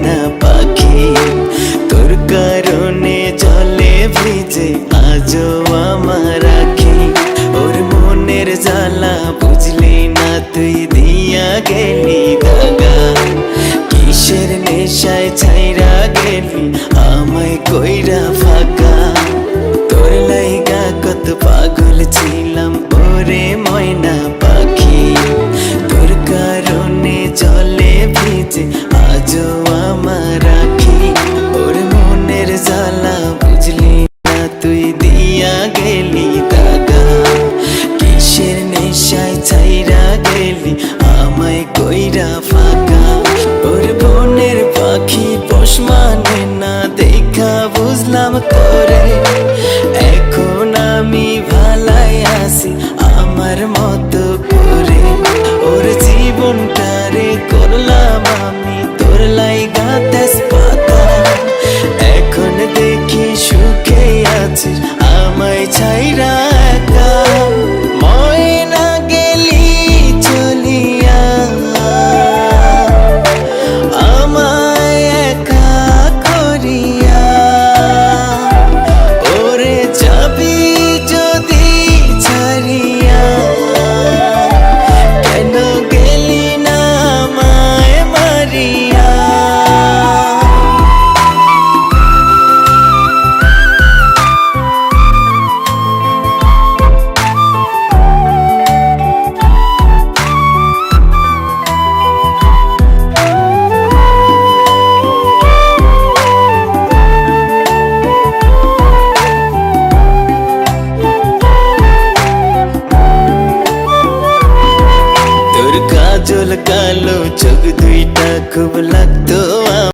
ময়না পাখি। তোর কারণে জলে ভিজে আজও আমার আখি। ওর মনের জ্বালা বুঝলি না তুই দিয়া গেলি দাগা। কিসের নেশায় ছাইরা গেলি আমায় কইরা ফাঁকা। তোর লাইগা কত পাগল আজও আমার আখি। ওর মনের জ্বালা বুঝলি তুই দিয়া গেলি দাগা। কিসের নেশায় ছাইরা গেলি, আমায় কইরা ফাঁকা। ওর বোনের পাখি পোষ মানে না, দেখা বুঝলাম করে। লাইগা তেজপাতা আচল কালো চোখ দুইটা খুব লাগতো